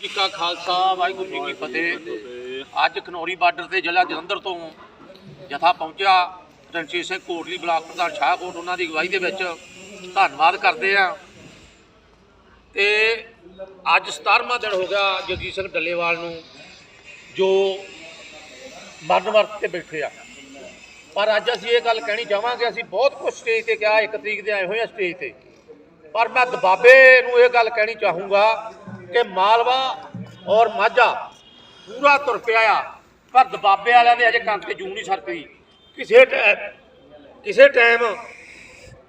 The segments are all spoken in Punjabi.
ਜੀ ਕਾ ਖਾਲਸਾ, ਵਾਹਿਗੁਰੂ ਜੀ ਕੀ ਫਤਿਹ। ਅੱਜ ਖਨੌਰੀ ਬਾਰਡਰ ਤੇ ਜ਼ਿਲ੍ਹਾ ਜਲੰਧਰ ਤੋਂ ਜਥਾ ਪਹੁੰਚਿਆ ਰਣਜੀਤ ਸਿੰਘ ਕੋਟਲੀ ਬਲਾਕ ਪ੍ਰਧਾਨ ਸ਼ਾਹਕੋਟ ਉਹਨਾਂ ਦੀ ਅਗਵਾਈ ਦੇ ਵਿੱਚ ਧੰਨਵਾਦ ਕਰਦੇ ਆ ਤੇ ਅੱਜ 17ਵਾਂ ਦਿਨ ਹੋ ਗਿਆ ਜਗਜੀਤ ਸਿੰਘ ਡੱਲੇਵਾਲ ਨੂੰ, ਜੋ ਮਰਨ ਵਰਤ ਤੇ ਬੈਠੇ ਆ। ਪਰ ਅੱਜ ਅਸੀਂ ਇਹ ਗੱਲ ਕਹਿਣੀ ਚਾਹਾਂਗੇ, ਅਸੀਂ ਬਹੁਤ ਕੁਝ ਸਟੇਜ ਤੇ ਕਿਹਾ, ਇੱਕ ਤਰੀਕ ਦੇ ਆਏ ਹੋਏ ਆ ਸਟੇਜ ਤੇ। ਪਰ ਮੈਂ ਦਬਾਬੇ ਨੂੰ ਇਹ ਗੱਲ ਕਹਿਣੀ ਚਾਹੂੰਗਾ ਕਿ ਮਾਲਵਾ ਔਰ ਮਾਝਾ ਪੂਰਾ ਤੁਰ ਪਿਆ ਆ। ਪਰ ਦਬਾਬੇ ਵਾਲਿਆਂ ਦੇ ਅਜੇ ਕੰਨ ਤੇ ਜੂੰ ਨਹੀਂ ਸਰਕਦੀ। ਕਿਸੇ ਟੈ- ਕਿਸੇ ਟਾਈਮ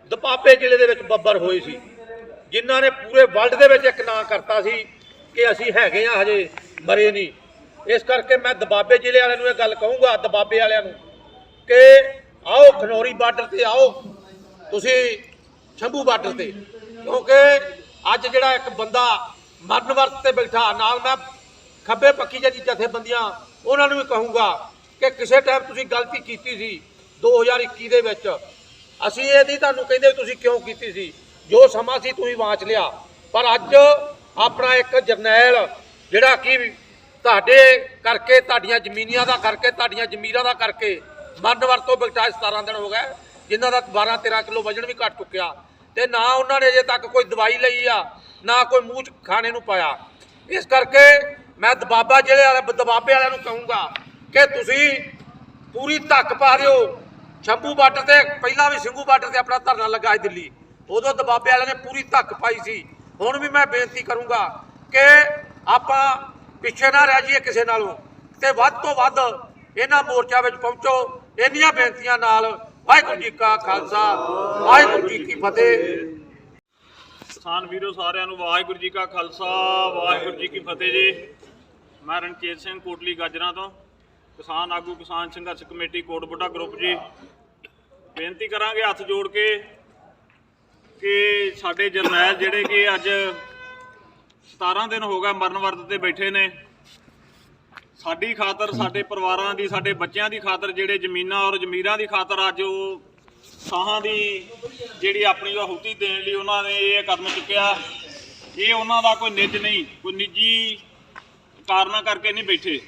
ਦਬਾਬੇ ਜ਼ਿਲ੍ਹੇ ਦੇ ਵਿੱਚ ਬੱਬਰ ਹੋਏ ਸੀ। ਜਿਨ੍ਹਾਂ ਨੇ ਪੂਰੇ ਵਰਲਡ ਦੇ ਵਿੱਚ ਇੱਕ ਨਾਂ ਕਰਤਾ ਸੀ ਕਿ ਅਸੀਂ ਹੈਗੇ ਆ ਹਜੇ, ਮਰੇ ਨਹੀਂ। ਇਸ ਕਰਕੇ ਮੈਂ ਦਬਾਬੇ ਜ਼ਿਲ੍ਹੇ ਵਾਲਿਆਂ ਨੂੰ ਇਹ ਗੱਲ ਕਹੂੰਗਾ, ਦਬਾਬੇ ਵਾਲਿਆਂ ਨੂੰ ਕਿ ਆਓ ਖਨੌਰੀ ਬਾਰਡਰ ਤੇ ਆਓ। ਤੁਸੀਂ ਸ਼ੰਭੂ ਬਾਰਡਰ ਤੇ। ਕਿਉਂਕਿ ਅੱਜ ਜਿਹੜਾ ਇੱਕ ਬੰਦਾ ਮਰਨ ਵਰਤ ਤੇ ਬੈਠਾ, ਨਾਲ ਮੈਂ ਖੱਬੇ ਪੱਖੀ ਜਿਹੜੀ ਜਥੇਬੰਦੀਆਂ, ਉਹਨਾਂ ਨੂੰ ਵੀ ਕਹੂੰਗਾ ਕਿ ਕਿਸੇ ਟਾਈਮ ਤੁਸੀਂ ਗਲਤੀ ਕੀਤੀ ਸੀ 2021 ਦੇ ਵਿੱਚ। ਅਸੀਂ ਇਹ ਨਹੀਂ ਤੁਹਾਨੂੰ ਕਹਿੰਦੇ ਵੀ ਤੁਸੀਂ ਕਿਉਂ ਕੀਤੀ ਸੀ। ਜੋ ਸਮਾਂ ਸੀ ਤੁਸੀਂ ਵਾਚ ਲਿਆ। ਪਰ ਅੱਜ ਆਪਣਾ ਇੱਕ ਜਰਨੈਲ ਜਿਹੜਾ ਕਿ ਤੁਹਾਡੇ ਕਰਕੇ, ਤੁਹਾਡੀਆਂ ਜ਼ਮੀਨੀਆਂ ਦਾ ਕਰਕੇ, ਤੁਹਾਡੀਆਂ ਜ਼ਮੀਰਾਂ ਦਾ ਕਰਕੇ ਮਰਨ ਵਰਤੋਂ ਬੈਠਾ 17 ਦਿਨ ਹੋ ਗਏ, ਜਿਨ੍ਹਾਂ ਦਾ 12 13 ਕਿਲੋ ਵਜਨ ਵੀ ਘਟ ਚੁੱਕਿਆ। ਤੇ ਨਾ ਉਹਨਾਂ ਨੇ ਅਜੇ ਤੱਕ ਕੋਈ ਦਵਾਈ ਲਈ ਆ। ਨਾ ਕੋਈ ਮੂੰਹ ਚ ਖਾਣੇ ਨੂੰ ਪਾਇਆ। ਇਸ ਕਰਕੇ ਮੈਂ ਦਬਾਬਾ ਜਿਹੜੇ ਵਾਲੇ ਦਬਾਬੇ ਵਾਲਿਆਂ ਨੂੰ ਕਹੂੰਗਾ ਕਿ ਤੁਸੀਂ ਪੂਰੀ ਧੱਕ ਪਾ ਦਿਓ। ਸ਼ੰਭੂ ਬਾਰਡਰ ਤੇ, ਪਹਿਲਾਂ ਵੀ ਸਿੰਘੂ ਬਾਰਡਰ ਤੇ ਆਪਣਾ ਧਰਨਾ ਲੱਗਾ ਸੀ ਦਿੱਲੀ। ਉਦੋਂ ਦਬਾਬੇ ਵਾਲਿਆਂ ਨੇ ਪੂਰੀ ਧੱਕ ਪਾਈ ਸੀ। ਹੁਣ ਵੀ ਮੈਂ ਬੇਨਤੀ ਕਰੂੰਗਾ ਕਿ ਆਪਾਂ ਪਿੱਛੇ ਨਾ ਰਹਿ ਜਾਈਏ ਕਿਸੇ ਨਾਲੋਂ ਤੇ ਵੱਧ ਤੋਂ ਵੱਧ ਇਹਨਾਂ ਮੋਰਚਾ ਵਿੱਚ ਪਹੁੰਚੋ। ਇੰਨੀਆਂ ਬੇਨਤੀਆਂ ਨਾਲ ਵਾਹਿਗੁਰੂ ਜੀ ਕਾ ਖਾਲਸਾ, ਵਾਹਿਗੁਰੂ ਜੀ ਕੀ ਫਤਿਹ। ਕਿਸਾਨ ਵੀਰੋ ਸਾਰਿਆਂ ਨੂੰ ਵਾਹਿਗੁਰੂ ਜੀ ਕਾ ਖਾਲਸਾ, ਵਾਹਿਗੁਰੂ ਜੀ ਕੀ ਫਤਿਹ ਜੀ। ਮੈਂ ਰਣਚੇਤ ਸਿੰਘ ਕੋਟਲੀ ਗਾਜਰਾਂ ਤੋਂ, ਕਿਸਾਨ ਆਗੂ ਕਿਸਾਨ ਸੰਘਰਸ਼ ਕਮੇਟੀ ਕੋਟਬੁੱਢਾ ਗਰੁੱਪ ਜੀ। ਬੇਨਤੀ ਕਰਾਂਗੇ ਹੱਥ ਜੋੜ ਕੇ ਕਿ ਸਾਡੇ ਜਰਨੈਲ ਜਿਹੜੇ ਕਿ ਅੱਜ 17 ਦਿਨ ਹੋ ਗਿਆ ਮਰਨ ਵਰਤ ਤੇ ਬੈਠੇ ਨੇ, ਸਾਡੀ ਖਾਤਰ, ਸਾਡੇ ਪਰਿਵਾਰਾਂ ਦੀ, ਸਾਡੇ ਬੱਚਿਆਂ ਦੀ ਖਾਤਰ, ਜਿਹੜੇ ਜ਼ਮੀਨਾਂ ਔਰ ਜ਼ਮੀਰਾਂ ਦੀ ਖਾਤਰ ਅੱਜ ਉਹ ਸਾਹਾਂ ਦੀ ਜਿਹੜੀ ਆਪਣੀ ਆਹੂਤੀ ਦੇਣ ਲਈ ਉਹਨਾਂ ਨੇ ਇਹ ਕਦਮ ਚੁੱਕਿਆ, ਇਹ ਉਹਨਾਂ ਦਾ ਕੋਈ ਨਿੱਜ ਨਹੀਂ, ਕੋਈ ਨਿੱਜੀ ਕਾਰਨਾਂ ਕਰਕੇ ਨਹੀਂ ਬੈਠੇ।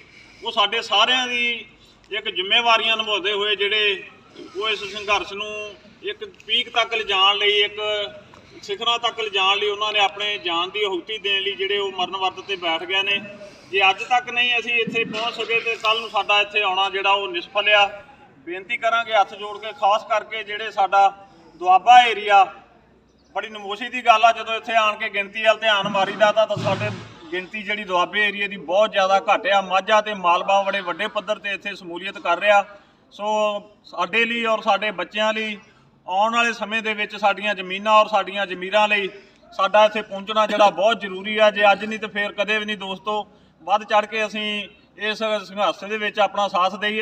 ਉਹ ਸਾਡੇ ਸਾਰਿਆਂ ਦੀ ਇੱਕ ਜ਼ਿੰਮੇਵਾਰੀਆਂ ਨਿਭਾਉਂਦੇ ਹੋਏ ਜਿਹੜੇ ਉਹ ਇਸ ਸੰਘਰਸ਼ ਨੂੰ ਇੱਕ ਪੀਕ ਤੱਕ ਲਿਜਾਣ ਲਈ, ਇੱਕ ਸਿਖਰਾਂ ਤੱਕ ਲਿਜਾਣ ਲਈ ਉਹਨਾਂ ਨੇ ਆਪਣੇ ਜਾਨ ਦੀ ਆਹੂਤੀ ਦੇਣ ਲਈ ਜਿਹੜੇ ਉਹ ਮਰਨ ਵਰਤ ਤੇ ਬੈਠ ਗਏ ਨੇ। ਜੇ ਅੱਜ ਤੱਕ ਨਹੀਂ ਅਸੀਂ ਇੱਥੇ ਪਹੁੰਚ ਸਕੇ ਤੇ ਕੱਲ ਨੂੰ ਸਾਡਾ ਇੱਥੇ ਆਉਣਾ ਜਿਹੜਾ ਉਹ ਨਿਸਫਲ ਆ। ਬੇਨਤੀ ਕਰਾਂਗੇ ਹੱਥ ਜੋੜ ਕੇ, ਖਾਸ ਕਰਕੇ ਜਿਹੜੇ ਸਾਡਾ ਦੁਆਬਾ ਏਰੀਆ, ਬੜੀ ਨਮੋਸ਼ੀ ਦੀ ਗੱਲ ਆ, ਜਦੋਂ ਇੱਥੇ ਆਣ ਕੇ ਗਿਣਤੀ ਵੱਲ ਧਿਆਨ ਮਾਰੀਦਾ ਤਾਂ ਤਾਂ ਸਾਡੇ ਗਿਣਤੀ ਜਿਹੜੀ ਦੁਆਬੇ ਏਰੀਏ ਦੀ ਬਹੁਤ ਜ਼ਿਆਦਾ ਘੱਟ ਆ। ਮਾਝਾ ਤੇ ਮਾਲਵਾ ਬੜੇ ਵੱਡੇ ਪੱਧਰ ਤੇ ਇੱਥੇ ਸਮੂਲੀਅਤ ਕਰ ਰਿਹਾ। ਸੋ ਸਾਡੇ ਲਈ ਔਰ ਸਾਡੇ ਬੱਚਿਆਂ ਲਈ, ਆਉਣ ਵਾਲੇ ਸਮੇਂ ਦੇ ਵਿੱਚ ਸਾਡੀਆਂ ਜ਼ਮੀਨਾਂ ਔਰ ਸਾਡੀਆਂ ਜ਼ਮੀਰਾਂ ਲਈ ਸਾਡਾ ਇੱਥੇ ਪਹੁੰਚਣਾ ਜਿਹੜਾ ਬਹੁਤ ਜ਼ਰੂਰੀ ਆ। ਜੇ ਅੱਜ ਨਹੀਂ ਤੇ ਫੇਰ ਕਦੇ ਵੀ ਨਹੀਂ ਦੋਸਤੋ, ਵੱਧ ਚੜ ਕੇ ਅਸੀਂ ਇਸ ਸੰਘਰਸ਼ ਦੇ ਵਿੱਚ ਆਪਣਾ ਸਾਥ ਦੇਈਏ।